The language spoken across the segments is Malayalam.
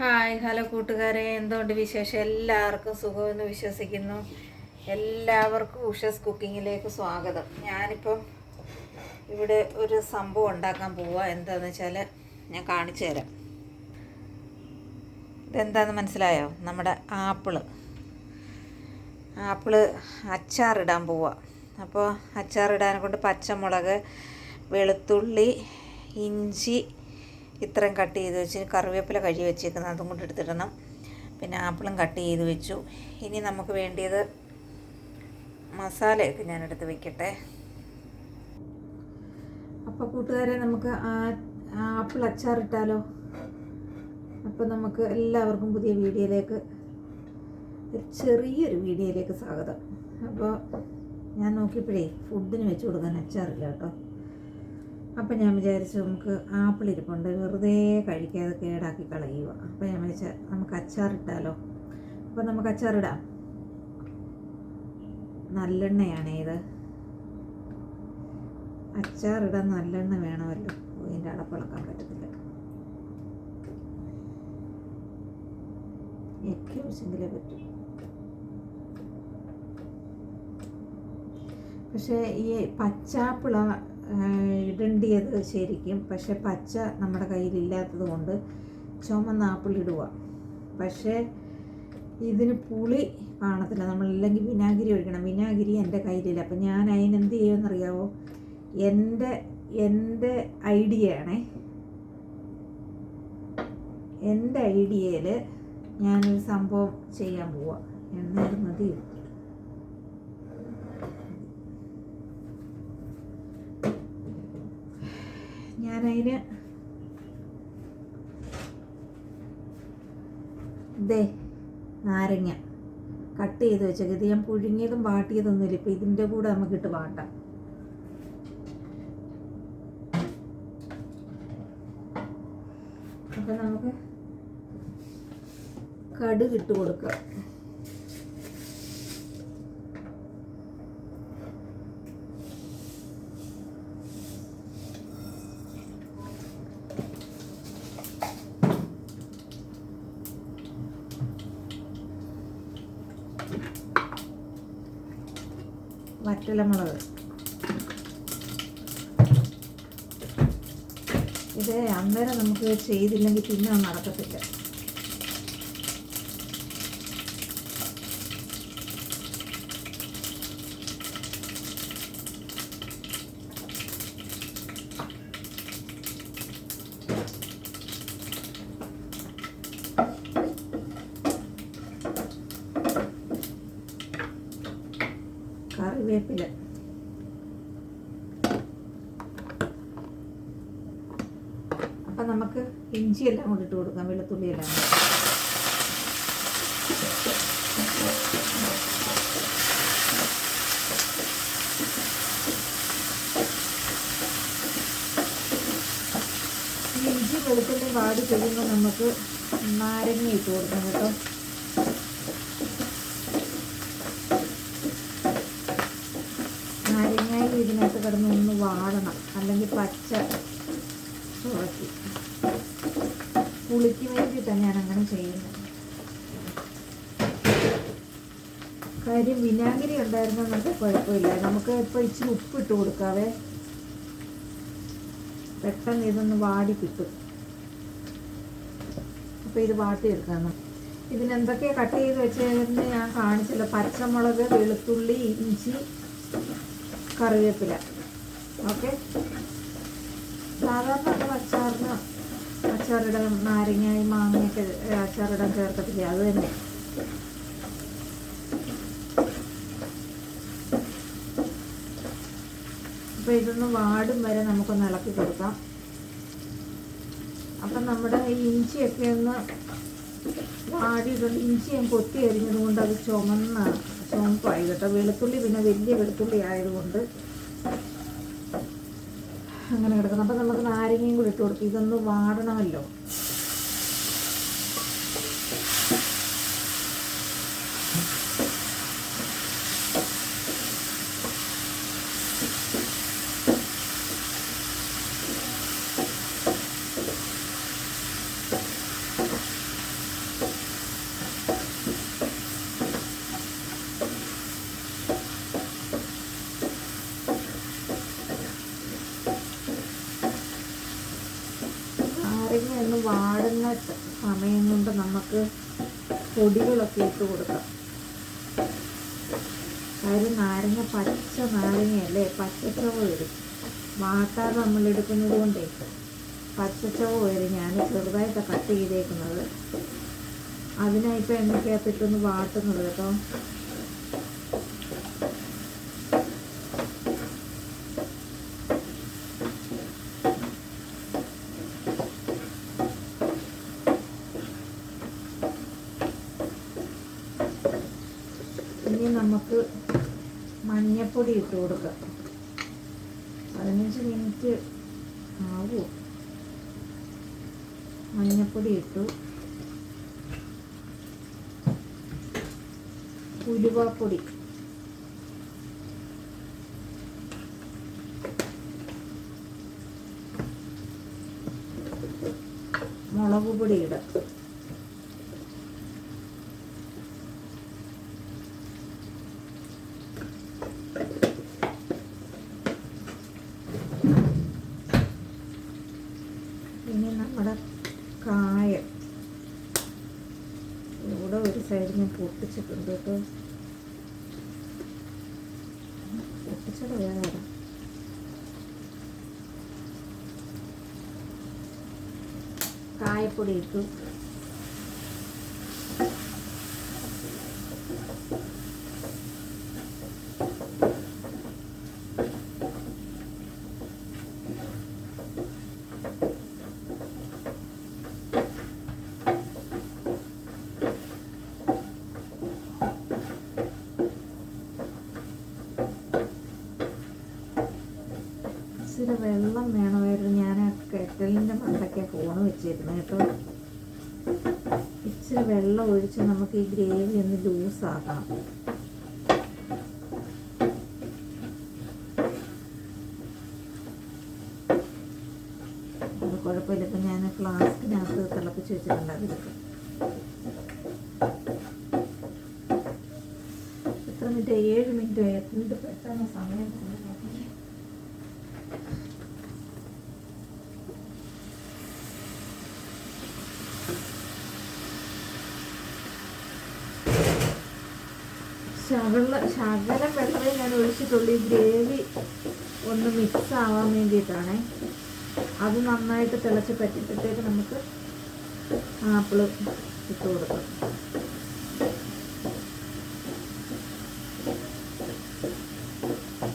ഹായ് ഹലോ കൂട്ടുകാരെ. എന്തുകൊണ്ട് വിശേഷം? എല്ലാവർക്കും സുഖമെന്ന് വിശ്വസിക്കുന്നു. എല്ലാവർക്കും ഉഷസ് കുക്കിങ്ങിലേക്ക് സ്വാഗതം. ഞാനിപ്പം ഇവിടെ ഒരു സംഭവം ഉണ്ടാക്കാൻ പോവുക എന്താണെന്ന് വെച്ചാൽ ഞാൻ കാണിച്ചു തരാം. ഇതെന്താണെന്ന് മനസ്സിലായോ? നമ്മുടെ ആപ്പിൾ. ആപ്പിൾ അച്ചാറിടാൻ പോവുക അപ്പോൾ അച്ചാറിടാനെ കൊണ്ട് പച്ചമുളക് വെളുത്തുള്ളി ഇഞ്ചി ഇത്രയും കട്ട് ചെയ്ത് വെച്ച് കറിവേപ്പില കഴുകി വെച്ചേക്കുന്നത് അതും കൊണ്ട് എടുത്തിടണം. പിന്നെ ആപ്പിളും കട്ട് ചെയ്ത് വെച്ചു. ഇനി നമുക്ക് വേണ്ടിയത് മസാലയൊക്കെ ഞാൻ എടുത്ത് വെക്കട്ടെ. അപ്പോൾ കൂട്ടുകാരെ നമുക്ക് ആപ്പിൾ അച്ചാറിട്ടാലോ അപ്പോൾ നമുക്ക് എല്ലാവർക്കും പുതിയ വീഡിയോയിലേക്ക് ഒരു ചെറിയൊരു വീഡിയോയിലേക്ക് സ്വാഗതം. അപ്പോൾ ഞാൻ നോക്കിയപ്പോഴേ ഫുഡിന് വെച്ച് കൊടുക്കാൻ അച്ചാറില്ല കേട്ടോ. അപ്പം ഞാൻ വിചാരിച്ചു നമുക്ക് ആപ്പിൾ ഇരിപ്പുണ്ട്. വെറുതെ കഴിക്കാതെ കേടാക്കി കളയുക. അപ്പം ഞാൻ വിചാരിച്ച നമുക്ക് അച്ചാറിട്ടാലോ അപ്പം നമുക്ക് അച്ചാറിടാം നല്ലെണ്ണയാണ് ഇത്. അച്ചാറിടാൻ നല്ലെണ്ണ വേണമല്ലോ? ഇതിന്റെ അടപ്പിളക്കാൻ പറ്റത്തില്ല. ഏറ്റവും വെച്ചെങ്കിലേ പറ്റൂ. പക്ഷേ ഈ പച്ചാപ്പിള ഇടേണ്ടിയത് ശരിക്കും. പക്ഷെ പച്ച നമ്മുടെ കയ്യിലില്ലാത്തത് കൊണ്ട് ചുമന്ന ആപ്പിൾ ഇടുക. പക്ഷേ ഇതിന് പുളി കാണത്തില്ല. നമ്മളില്ലെങ്കിൽ വിനാഗിരി ഒഴിക്കണം. വിനാഗിരി എന്റെ കയ്യിലില്ല. അപ്പം ഞാൻ അതിനെന്ത് ചെയ്യുമെന്നറിയാവോ? എന്റെ എന്റെ ഐഡിയയാണേ. എന്റെ ഐഡിയയിൽ ഞാനൊരു സംഭവം ചെയ്യാൻ പോവാം. എന്നാലും മതി അതിന് ദേ നാരങ്ങ കട്ട് ചെയ്ത് വെച്ചേക്ക്. ഇത് ഞാൻ പുഴുങ്ങിയതും വാട്ടിയതൊന്നുമില്ല. ഇപ്പം ഇതിന്റെ കൂടെ നമുക്കിട്ട് വാട്ടാം. അപ്പം നമുക്ക് കടുക് ഇട്ട് കൊടുക്കാം. വറ്റലമുളക്. ഇത് അന്നേരം നമുക്ക് ചെയ്തില്ലെങ്കിൽ പിന്നെ നടക്കത്തില്ല. കറിവേപ്പില. അപ്പം നമുക്ക് ഇഞ്ചിയെല്ലാം കൂടി ഇട്ട് കൊടുക്കാം വെളുത്തുള്ളിയെല്ലാം ഇഞ്ചി വെളുത്തുള്ളി വാടി കഴിയുമ്പോൾ നമുക്ക് നാരങ്ങ ഇട്ട് കൊടുക്കാം കേട്ടോ നാരങ്ങായി ഇതിനകത്ത് കിടന്ന് ഒന്ന് വാടണം. അല്ലെങ്കിൽ പച്ച ചുവക്കി പുളിക്ക് വേണ്ടിയിട്ടാണ് ഞാൻ അങ്ങനെ ചെയ്യുന്നത്. കാര്യം വിനാഗിരി ഉണ്ടായിരുന്ന നമുക്ക് കുഴപ്പമില്ല. നമുക്ക് ഇപ്പോൾ ഇച്ചിരി ഉപ്പ് ഇട്ട് കൊടുക്കാവേ. പെട്ടെന്ന് ഇതൊന്ന് വാടി കിട്ടും. അപ്പോൾ ഇത് വാട്ടിയെടുക്കാം ഇതിനെന്തൊക്കെയാണ് കട്ട് ചെയ്ത് വെച്ചതെന്ന് ഞാൻ കാണിച്ചില്ല. പച്ചമുളക് വെളുത്തുള്ളി ഇഞ്ചി കറിവേപ്പില. ഓക്കെ. സാധാരണ നമ്മൾ അച്ചാറിന്? അച്ചാറിടാൻ നാരങ്ങയും മാങ്ങയൊക്കെ അച്ചാറിടാൻ ചേർക്കത്തില്ല? അത് തന്നെ. അപ്പോൾ ഇതൊന്ന് വാടും വരെ നമുക്കൊന്ന് ഇളക്കി കൊടുക്കാം. അപ്പം നമ്മുടെ ഇഞ്ചിയൊക്കെ ഒന്ന് വാടിയിട്ടുണ്ട് ഇഞ്ചി ഞാൻ കൊത്തി അരിഞ്ഞത് കൊണ്ട് അത് ചുമന്ന ചുമപ്പായി കേട്ടോ. വെളുത്തുള്ളി പിന്നെ വലിയ വെളുത്തുള്ളി ആയതുകൊണ്ട് അങ്ങനെ കിടക്കണം അപ്പം നമുക്ക് നാരങ്ങയും കൂടി ഇട്ട് കൊടുക്കും. ഇതൊന്ന് വാടണമല്ലോ. വാടുന്ന സ- സമയം കൊണ്ട് നമുക്ക് പൊടികളൊക്കെ ഇട്ട് കൊടുക്കാം. കാര്യം നാരങ്ങ പച്ച നാരങ്ങയല്ലേ? പച്ചച്ചവ് വരും. വാട്ടാതെ നമ്മൾ എടുക്കുന്നത് കൊണ്ടേ പച്ചച്ചവ് വരും. ഞാൻ ചെറുതായിട്ട് കട്ട് ചെയ്തേക്കുന്നത്. അതിനായിപ്പോൾ എണ്ണയ്ക്കകത്തിട്ടൊന്ന് വാട്ടുന്നത് കേട്ടോ ഇനി നമുക്ക് മഞ്ഞപ്പൊടി ഇട്ട് കൊടുക്കുക. പതിനഞ്ച് മിനിറ്റ് ആവുമോ മഞ്ഞപ്പൊടി ഇട്ടു. ഉലുവാപ്പൊടി. മുളക് പൊടി ഇടാം ഇനി നമ്മുടെ കായം ഇവിടെ ഒരു സൈഡ് ഞാൻ പൊട്ടിച്ചിട്ടുണ്ട് കേട്ടോ. പൊട്ടിച്ചത് വേറെ കായപ്പൊടി ഇട്ടു. വെള്ളം വേണമായിരുന്നു. ഞാൻ കെറ്റലിന്റെ മണ്ടയ്ക്ക് ഫോണ് വെച്ചിരുന്നു കേട്ടോ. ഇച്ചിരി വെള്ളം ഒഴിച്ച് നമുക്ക് ഈ ഗ്രേവി ഒന്ന് ലൂസാക്കണം അത് കുഴപ്പമില്ല. ഇപ്പം ഞാൻ ഫ്ലാസ്കിനകത്ത് തിളപ്പിച്ച് വെച്ചിട്ടുണ്ട് അതിലേക്ക്. എത്ര മിനിറ്റ്? ഏഴ് മിനിറ്റ് എന്ത് പെട്ടെന്ന് സമയം ശകല ശകലം വെള്ളമേ ഞാൻ ഒഴിച്ചിട്ടുള്ളൂ. ഈ ഗ്രേവി ഒന്ന് മിക്സ് ആവാൻ വേണ്ടിയിട്ടാണ്. അത് നന്നായിട്ട് തിളച്ച് പറ്റിയപ്പോഴത്തേക്ക് നമുക്ക് ആപ്പിൾ ഇട്ട് കൊടുക്കാം.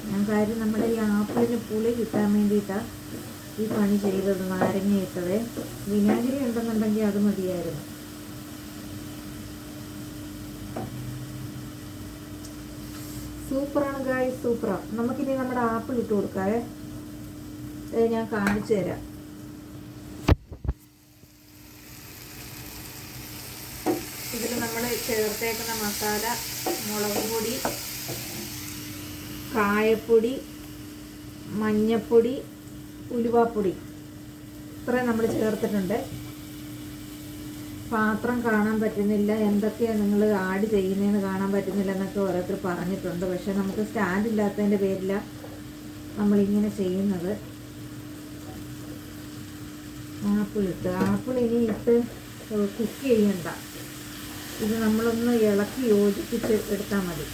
ഞാൻ കാര്യം നമ്മുടെ ഈ ആപ്പിളിന് പുളി കിട്ടാൻ വേണ്ടിയിട്ടാണ് ഈ പണി ചെയ്തത് നാരങ്ങ ഇട്ടത്. വിനാഗിരി ഉണ്ടെന്നുണ്ടെങ്കിൽ അത് മതിയായിരുന്നു. സൂപ്പറാണ് ഗായ് സൂപ്പറാണ് നമുക്കിനി നമ്മുടെ ആപ്പിൾ ഇട്ട് കൊടുക്കാവേ. ഞാൻ കാണിച്ചു തരാം. ഇതിൽ നമ്മൾ ചേർത്തേക്കുന്ന മസാല മുളക് പൊടി കായപ്പൊടി മഞ്ഞപ്പൊടി ഉലുവാപ്പൊടി. ഇത്രയും നമ്മൾ ചേർത്തിട്ടുണ്ട്. പാത്രം കാണാൻ പറ്റുന്നില്ല എന്തൊക്കെയാണ് നിങ്ങൾ ആഡ് ചെയ്യുന്നതെന്ന് കാണാൻ പറ്റുന്നില്ല എന്നൊക്കെ ഓരോരുത്തർ പറഞ്ഞിട്ടുണ്ട്. പക്ഷെ നമുക്ക് സ്റ്റാൻഡ് ഇല്ലാത്തതിന്റെ പേരിലാണ് നമ്മളിങ്ങനെ ചെയ്യുന്നത്. ആപ്പിൾ ഇട്ട്. ആപ്പിൾ ഇനി ഇട്ട് കുക്ക് ചെയ്യണ്ട. ഇത് നമ്മളൊന്ന് ഇളക്കി യോജിപ്പിച്ച് എടുത്താൽ മതി.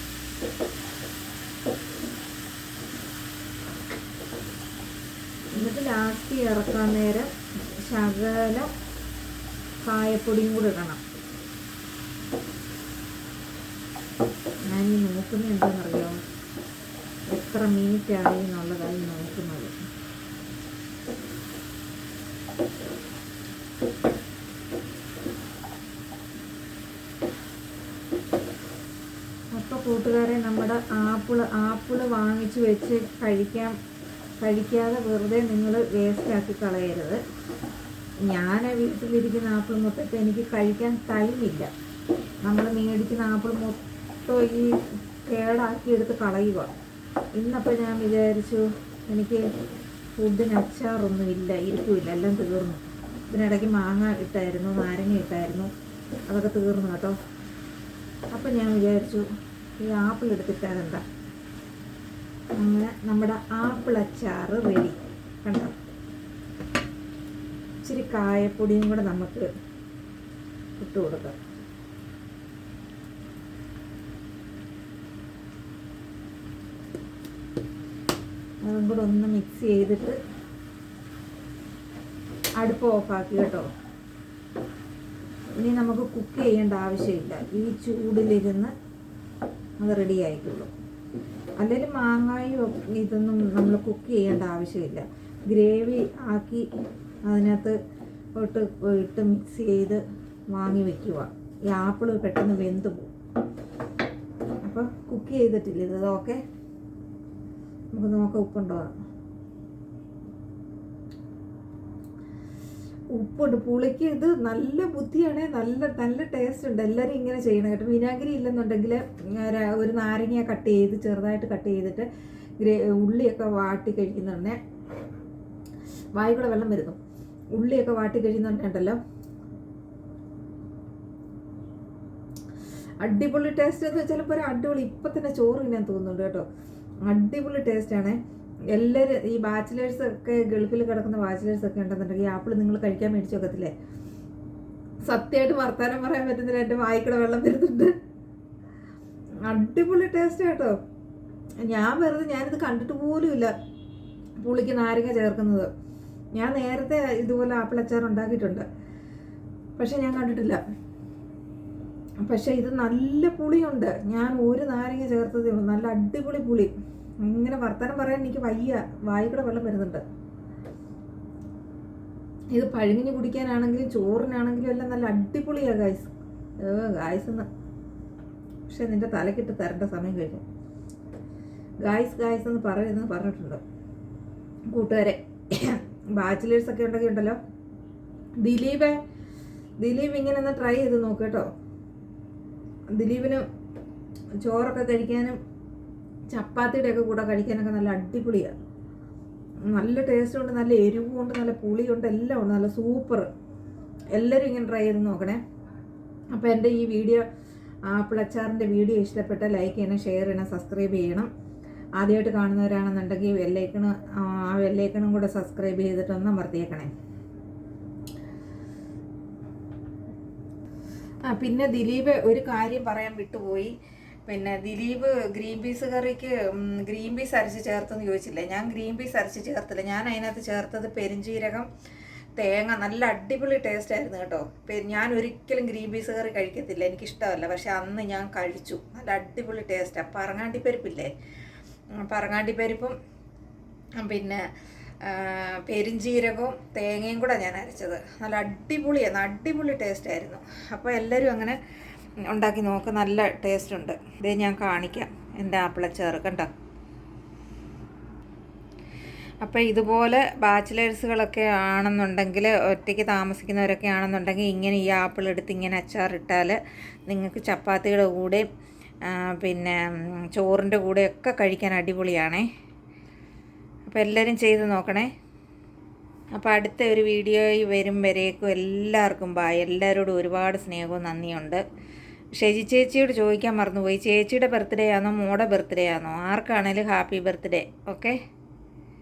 എന്നിട്ട് ലാസ്റ്റ് ഇറക്കാൻ നേരം ശകലം കായപ്പൊടിയും കൂടെ ഇടണം. ഞാൻ ഈ നോക്കുന്നത് എന്താണെന്നറിയോ? എത്ര മിനിറ്റ് ആയി എന്നുള്ളതായി നോക്കുന്നത്? അപ്പോൾ കൂട്ടുകാരെ നമ്മുടെ ആപ്പിൾ ആപ്പിൾ വാങ്ങിച്ച് വെച്ച് കഴിക്കാം കഴിക്കാതെ വെറുതെ നിങ്ങൾ വേസ്റ്റ് ആക്കി കളയരുത്. ഞാൻ വീട്ടിലിരിക്കുന്ന ആപ്പിൾ മൊത്തത്തെ എനിക്ക് കഴിക്കാൻ ടൈമില്ല. നമ്മൾ മേടിക്കുന്ന ആപ്പിൾ മൊത്തം ഈ കേടാക്കി എടുത്ത് കളയുക ഇന്നപ്പോൾ ഞാൻ വിചാരിച്ചു എനിക്ക് ഫുഡിന് അച്ചാറൊന്നും ഇല്ല ഇരിക്കുമില്ല എല്ലാം തീർന്നു. ഇതിനിടയ്ക്ക് മാങ്ങ ഇട്ടായിരുന്നു നാരങ്ങ ഇട്ടായിരുന്നു അതൊക്കെ തീർന്നു കേട്ടോ. അപ്പം ഞാൻ വിചാരിച്ചു ഈ ആപ്പിൾ എടുത്തിട്ടാകണ്ട അങ്ങനെ നമ്മുടെ ആപ്പിൾ അച്ചാറ് റെഡി കണ്ടോ? ഇച്ചിരി കായപ്പൊടിയും കൂടെ നമുക്ക് ഇട്ട് കൊടുക്കാം. അതും കൂടെ ഒന്ന് മിക്സ് ചെയ്തിട്ട് അടുപ്പ് ഓഫാക്കി കേട്ടോ. ഇനി നമുക്ക് കുക്ക് ചെയ്യേണ്ട ആവശ്യമില്ല. ഈ ചൂടിലിരുന്ന് അത് റെഡി ആയിക്കുള്ളൂ അല്ലെങ്കിൽ മാങ്ങായും ഇതൊന്നും നമ്മൾ കുക്ക് ചെയ്യേണ്ട ആവശ്യമില്ല. ഗ്രേവി ആക്കി അതിനകത്ത് ഇട്ട് ഇട്ട് മിക്സ് ചെയ്ത് വാങ്ങി വെക്കുക ഈ ആപ്പിൾ പെട്ടെന്ന് വെന്ത് പോകും അപ്പോൾ കുക്ക് ചെയ്തിട്ടില്ല ഇത്. ഓക്കെ നമുക്ക് നോക്കാം ഉപ്പുണ്ടോ? ഉപ്പുണ്ട്. പുളിക്ക് ഇത് നല്ല ബുദ്ധിയാണ് നല്ല നല്ല ടേസ്റ്റ് ഉണ്ട്. എല്ലാവരും ഇങ്ങനെ ചെയ്യണം കേട്ടോ. വിനാഗിരി ഇല്ലെന്നുണ്ടെങ്കിൽ ഒരു നാരങ്ങ കട്ട് ചെയ്ത് ചെറുതായിട്ട് കട്ട് ചെയ്തിട്ട് ഗ്രേ ഉള്ളിയൊക്കെ വാട്ടി കഴിക്കുന്നുണ്ടെ വായിക്കൂടെ വെള്ളം വരുന്നു. ഉള്ളിയൊക്കെ വാട്ടി കഴിയുന്നുണ്ടല്ലോ അടിപൊളി ടേസ്റ്റ് എന്ന് വെച്ചാൽ ഇപ്പോൾ ഒരു അടിപൊളി. ഇപ്പം തന്നെ ചോറ് തിന്നാൻ തോന്നുന്നുണ്ട് കേട്ടോ. അടിപൊളി ടേസ്റ്റാണ് എല്ലാവരും ഈ ബാച്ചിലേഴ്സ് ഒക്കെ ഗൾഫിൽ കിടക്കുന്ന ബാച്ചിലേഴ്സ് ഒക്കെ ഉണ്ടെന്നുണ്ടെങ്കിൽ ആപ്പിൾ നിങ്ങൾ കഴിക്കാൻ മേടിച്ചു വെക്കത്തില്ലേ? സത്യമായിട്ട് വർത്താനം പറയാൻ പറ്റുന്നില്ല. എന്റെ വായിക്കട വെള്ളം വരുന്നുണ്ട്. അടിപൊളി ടേസ്റ്റ് കേട്ടോ ഞാൻ വെറുതെ ഞാനിത് കണ്ടിട്ട് പോലും ഇല്ല. പുളിക്ക് നാരങ്ങ ചേർക്കുന്നത്. ഞാൻ നേരത്തെ ഇതുപോലെ ആപ്പിൾ അച്ചാർ ഉണ്ടാക്കിയിട്ടുണ്ട്. പക്ഷെ ഞാൻ കണ്ടിട്ടില്ല. പക്ഷെ ഇത് നല്ല പുളിയുണ്ട്. ഞാൻ ഒരു നാരങ്ങ ചേർത്തതേ ഉള്ളൂ. നല്ല അടിപൊളി പുളി. ഇങ്ങനെ വർത്തമാനം പറയാൻ എനിക്ക് വയ്യ. വായിക്കൂടെ വെള്ളം വരുന്നുണ്ട്. ഇത് പഴുങ്ങിഞ്ഞ് കുടിക്കാനാണെങ്കിലും ചോറിനാണെങ്കിലും എല്ലാം നല്ല അടിപൊളിയാണ് ഗായ്സ് ഏ ഗായ്സ് എന്ന് പക്ഷെ നിന്റെ തലക്കിട്ട് തരേണ്ട സമയം കഴിഞ്ഞു. ഗായ്സ് ഗായ്സ് എന്ന് പറയുന്നത് പറഞ്ഞിട്ടുണ്ട്. കൂട്ടുകാരെ ബാച്ചിലേഴ്സ് ഒക്കെ ഉണ്ടെങ്കിൽ ഉണ്ടല്ലോ. ദിലീപ് ദിലീപ് ഇങ്ങനെ ഒന്ന് ട്രൈ ചെയ്ത് നോക്ക് കേട്ടോ. ദിലീപിന് ചോറൊക്കെ കഴിക്കാനും ചപ്പാത്തിയുടെ ഒക്കെ കൂടെ കഴിക്കാനൊക്കെ നല്ല അടിപൊളിയാണ് നല്ല ടേസ്റ്റ് ഉണ്ട് നല്ല എരിവും ഉണ്ട് നല്ല പുളിയുണ്ട് എല്ലാം ഉണ്ട് നല്ല സൂപ്പർ എല്ലാവരും ഇങ്ങനെ ട്രൈ ചെയ്ത് നോക്കണേ. അപ്പോൾ എന്റെ ഈ വീഡിയോ ആപ്പിൾ അച്ചാറിന്റെ വീഡിയോ ഇഷ്ടപ്പെട്ട ലൈക്ക് ചെയ്യണം ഷെയർ ചെയ്യണം സബ്സ്ക്രൈബ് ചെയ്യണം. ആദ്യമായിട്ട് കാണുന്നവരാണെന്നുണ്ടെങ്കിൽ വെല്ലേക്കണ് ആ വെല്ലേക്കണും കൂടെ സബ്സ്ക്രൈബ് ചെയ്തിട്ടൊന്ന് അമർത്തിയേക്കണേ. ആ പിന്നെ ദിലീപ് ഒരു കാര്യം പറയാൻ വിട്ടുപോയി. പിന്നെ ദിലീപ് ഗ്രീൻ പീസ് കറിക്ക് ഗ്രീൻ പീസ് അരച്ച് ചേർത്തെന്ന് ചോദിച്ചില്ലേ? ഞാൻ ഗ്രീൻ പീസ് അരച്ച് ചേർത്തില്ല. ഞാൻ അതിനകത്ത് ചേർത്തത് പെരിഞ്ചീരകം തേങ്ങ നല്ല അടിപൊളി ടേസ്റ്റ് ആയിരുന്നു കേട്ടോ. ഞാൻ ഒരിക്കലും ഗ്രീൻ പീസ് കറി കഴിക്കത്തില്ല. എനിക്കിഷ്ടമല്ല. പക്ഷെ അന്ന് ഞാൻ കഴിച്ചു. നല്ല അടിപൊളി ടേസ്റ്റാണ് പറങ്ങാണ്ടിപ്പരിപ്പില്ലേ? ഉം, പറങ്ങാണ്ടിപ്പരിപ്പും പരിപ്പും പിന്നെ പെരിഞ്ചീരകവും തേങ്ങയും കൂടെ ഞാൻ അരച്ചത്. നല്ല അടിപൊളിയാണ് അടിപൊളി ടേസ്റ്റ് ആയിരുന്നു. അപ്പോൾ എല്ലാവരും അങ്ങനെ ഉണ്ടാക്കി നോക്ക് നല്ല ടേസ്റ്റ് ഉണ്ട്. ഇതേ ഞാൻ കാണിക്കാം എന്റെ ആപ്പിളച്ചാറ് കണ്ടോ? അപ്പോൾ ഇതുപോലെ ബാച്ചിലേഴ്സുകളൊക്കെ ആണെന്നുണ്ടെങ്കിൽ ഒറ്റയ്ക്ക് താമസിക്കുന്നവരൊക്കെ ആണെന്നുണ്ടെങ്കിൽ ഇങ്ങനെ ഈ ആപ്പിൾ എടുത്ത് ഇങ്ങനെ അച്ചാറിട്ടാൽ നിങ്ങൾക്ക് ചപ്പാത്തിയുടെ കൂടെയും പിന്നെ ചോറിന്റെ കൂടെയൊക്കെ കഴിക്കാൻ അടിപൊളിയാണേ. അപ്പോൾ എല്ലാവരും ചെയ്ത് നോക്കണേ. അപ്പോൾ അടുത്ത ഒരു വീഡിയോയിൽ വരും വരേക്കും എല്ലാവർക്കും ബായ് എല്ലാവരോടും ഒരുപാട് സ്നേഹവും നന്ദിയുണ്ട്. ഷെജി ചേച്ചിയോട് ചോദിക്കാൻ മറന്നുപോയി. ചേച്ചിയുടെ ബർത്ത്ഡേ ആണോ മോടെ ബർത്ത്ഡേ ആണോ? ആർക്കാണേലും ഹാപ്പി ബർത്ത്ഡേ ഓക്കെ